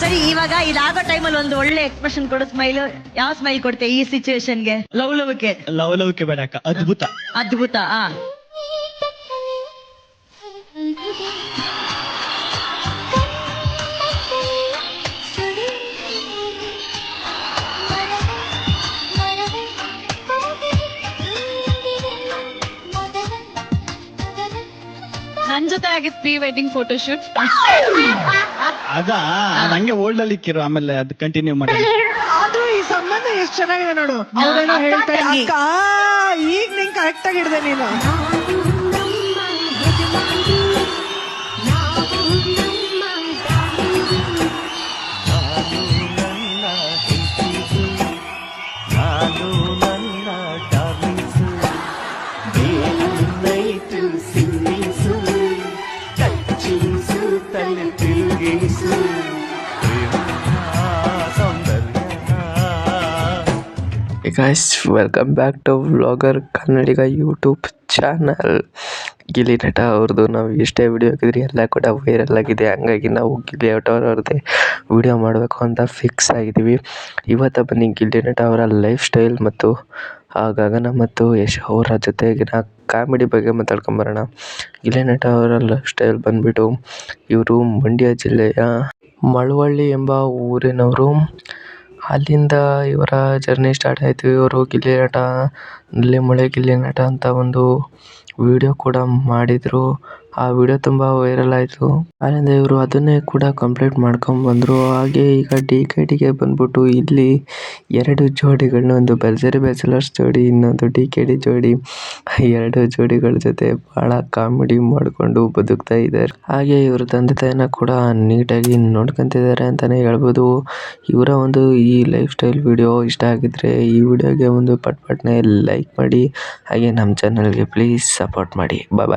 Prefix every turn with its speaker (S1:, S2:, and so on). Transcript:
S1: ಸರಿ ಇವಾಗ ಇದಾಗೋ ಟೈಮಲ್ಲಿ ಒಂದು ಒಳ್ಳೆ ಎಕ್ಸ್ಪ್ರೆಷನ್ ಕೊಡು ಸ್ಮೈಲ್ ಯಾವ ಸ್ಮೈಲ್ ಕೊಡ್ತೆ ಈ ಸಿಚುವೇಶನ್ಗೆ? ಲವ್ ಲವ್ಕೆ
S2: ಲವ್ ಲವ್ಕೆ ಬೇಡ ಅಕ್ಕ ಅದ್ಭುತ.
S1: ಅದ್ಭುತ ಆ.
S3: ನನ್ ಜೊತೆ ಆಗಿದ್ ಪ್ರೀ ವೆಡ್ಡಿಂಗ್ ಫೋಟೋ ಶೂಟ್
S2: ಅದ? ಅದ್ ಹಂಗೆ ಓಲ್ಡ್ ಅಲ್ಲಿ ಇಕ್ಕಿರು ಆಮೇಲೆ ಅದು ಕಂಟಿನ್ಯೂ ಮಾಡಿ.
S4: ಆದ್ರೂ ಈ ಸಂಬಂಧ ಎಷ್ಟು ಚೆನ್ನಾಗಿದೆ ನೋಡು. ಅವ್ರೇನೋ ಹೇಳ್ತಾರೆ ಅಕ್ಕ ಈಗ ನಿಂಗೆ ಕರೆಕ್ಟ್ ಆಗಿ ಹಿಡ್ದೆ ನೀನು.
S5: Guys welcome back to vlogger Kannadi का यूट्यूब चैनल ಗಿಲ್ಲಿ ನಟ ಅವ್ರದ್ದು ನಾವು ಎಷ್ಟೇ ವೀಡಿಯೋ ಹಾಕಿದ್ರಿ ಎಲ್ಲ ಕೂಡ ವೈರಲ್ ಆಗಿದೆ. ಹಂಗಾಗಿ ನಾವು ಗಿಲ್ಲಿ ನಟ ಅವ್ರದ್ದೇ ವಿಡಿಯೋ ಮಾಡಬೇಕು ಅಂತ ಫಿಕ್ಸ್ ಆಗಿದ್ದೀವಿ. ಇವತ್ತು ಬನ್ನಿ ಗಿಲ್ಲಿ ನಟ ಅವರ ಲೈಫ್ ಸ್ಟೈಲ್ ಮತ್ತು ಆ ಗಗನ ಮತ್ತು ಯಶ್ ಅವರ ಜೊತೆಗಿನ ಕಾಮಿಡಿ ಬಗ್ಗೆ ಮಾತಾಡ್ಕೊಂಬರೋಣ. ಗಿಲ್ಲಿ ನಟ ಅವರ ಲೈಫ್ ಸ್ಟೈಲ್ ಬಂದ್ಬಿಟ್ಟು ಇವರು ಮಂಡ್ಯ ಜಿಲ್ಲೆಯ ಮಳವಳ್ಳಿ ಎಂಬ ಊರಿನವರು ಅಲ್ಲಿಂದ ಇವರ ಜರ್ನಿ ಸ್ಟಾರ್ಟ್ ಆಯಿತು. ಇವರು ಗಿಲ್ಲಿ ನಲ್ಲಿ ಮಳೆ ಗಿಲ್ಲಿ ನಟ ಅಂತ ಒಂದು ವಿಡಿಯೋ ಕೂಡ ಮಾಡಿದರು. ಆ ವಿಡಿಯೋ ತುಂಬಾ ವೈರಲ್ ಆಯಿತು. ಆದ್ರಿಂದ ಇವರು ಅದನ್ನೇ ಕೂಡ ಕಂಪ್ಲೀಟ್ ಮಾಡ್ಕೊಂಬಂದರು ಹಾಗೆ ಈಗ ಡಿ ಕೆ ಡಿಗೆ ಬಂದ್ಬಿಟ್ಟು ಇಲ್ಲಿ ಎರಡು ಜೋಡಿಗಳನ್ನ ಒಂದು ಬೆಲ್ಜರಿ ಬ್ಯಾಚುಲರ್ಸ್ ಜೋಡಿ, ಇನ್ನೊಂದು ಡಿ ಕೆ ಡಿ ಜೋಡಿ. ಎರಡು ಜೋಡಿಗಳ ಜೊತೆ ಬಹಳ ಕಾಮಿಡಿ ಮಾಡಿಕೊಂಡು ಬದುಕ್ತಾ ಇದ್ದಾರೆ. ಹಾಗೆ ಇವರ ತಂದೆ ತಾಯಿನ ಕೂಡ ನೀಟಾಗಿ ನೋಡ್ಕೊಂತಿದ್ದಾರೆ ಅಂತಾನೆ ಹೇಳ್ಬೋದು. ಇವರ ಒಂದು ಈ ಲೈಫ್ ಸ್ಟೈಲ್ ವಿಡಿಯೋ ಇಷ್ಟ ಆಗಿದ್ರೆ ಈ ವಿಡಿಯೋಗೆ ಒಂದು ಪಟ್ ಪಟ್ನೆ ಲೈಕ್ ಮಾಡಿ. ಹಾಗೆ ನಮ್ಮ ಚಾನಲ್ಗೆ ಪ್ಲೀಸ್ ಸಪೋರ್ಟ್ ಮಾಡಿ. ಬಾಯ್